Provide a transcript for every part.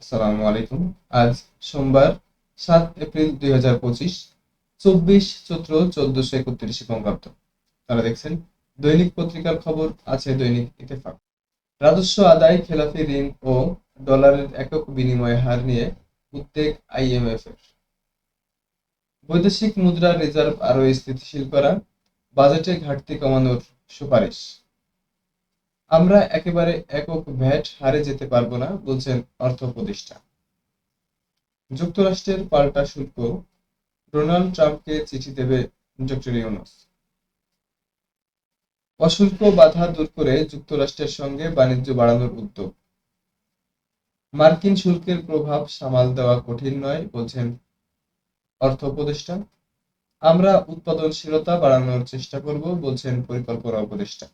আসসালামু আলাইকুম। আজ সোমবার সাত এপ্রিল দুই হাজার পঁচিশ, চব্বিশ চৈত্র চোদ্দশো একত্রিশ বঙ্গাব্দ। তারা দেখছেন, দৈনিক পত্রিকার খবর আছে দৈনিক রাজস্ব, আদায়, খেলাফি, ঋণ ও ডলারের একক বিনিময় হার নিয়ে উদ্বেগ আইএমএফ এর। বৈদেশিক মুদ্রার রিজার্ভ আরও স্থিতিশীল করা, বাজেটে ঘাটতি কমানোর সুপারিশ। আমরা একেবারে একক ভ্যাট হারে যেতে পারব না, বলছেন অর্থ উপদেষ্টা। যুক্তরাষ্ট্রের পাল্টা শুল্ক, ডোনাল্ড ট্রাম্পকে চিঠি দেবে ডক্টর ইউনুস। অশুল্ক বাধা দূর করে যুক্তরাষ্ট্রের সঙ্গে বাণিজ্য বাড়ানোর উদ্যোগ। মার্কিন শুল্কের প্রভাব সামাল দেওয়া কঠিন নয়, বলছেন অর্থ উপদেষ্টা। আমরা উৎপাদনশীলতা বাড়ানোর চেষ্টা করব, বলছেন পরিকল্পনা উপদেষ্টা।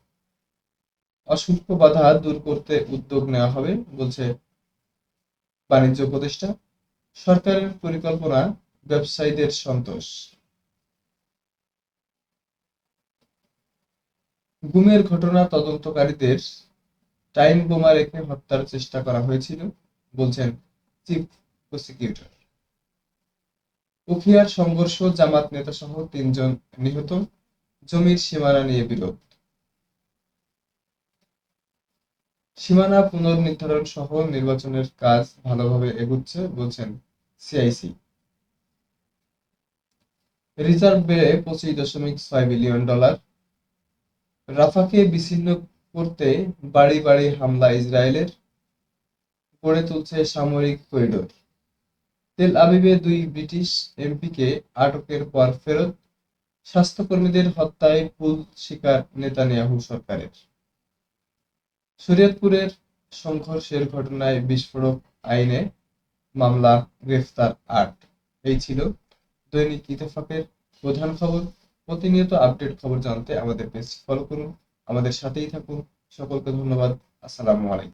অশুল্ক বাধা দূর করতে উদ্যোগ নেওয়া হবে, বলছে বাণিজ্য উপদেষ্টা। সরকারের পরিকল্পনা, ব্যবসায়ীদের সন্তোষ। গুমের ঘটনা তদন্তকারীদের টাইম বোমা রেখে হত্যার চেষ্টা করা হয়েছিল, বলছেন চিফ প্রসিকিউটর। উখিয়ার সংঘর্ষ, জামাত নেতা সহ তিনজন নিহত। জমির সীমানা নিয়ে বিরোধ। সীমানা পুনর্নির্ধারণ সহ নির্বাচনের কাজ ভালোভাবে এগুচ্ছে বলছেন সিআইসি। রিজার্ভ বেড়ে পঁচিশ দশমিক ছয় বিলিয়ন ডলার। রাফাকে বিচ্ছিন্ন করতে বাড়ি বাড়ি হামলা ইসরায়েলের। গড়ে তুলছে সামরিক করিডোর। তেল আবিবে দুই ব্রিটিশ এমপিকে আটকের পর ফেরত। স্বাস্থ্যকর্মীদের হত্যায় ভুল স্বীকার নেতানিয়াহু সরকারের। শরীয়তপুরের সংঘর্ষের ঘটনায় বিস্ফোরক আইনে মামলা, গ্রেফতার আট। এই ছিল দৈনিক ইত্তেফাকের প্রধান খবর। প্রতিনিয়ত আপডেট খবর জানতে আমাদের পেজ ফলো করুন। আমাদের সাথেই থাকুন। সকলকে ধন্যবাদ। আসসালামু আলাইকুম।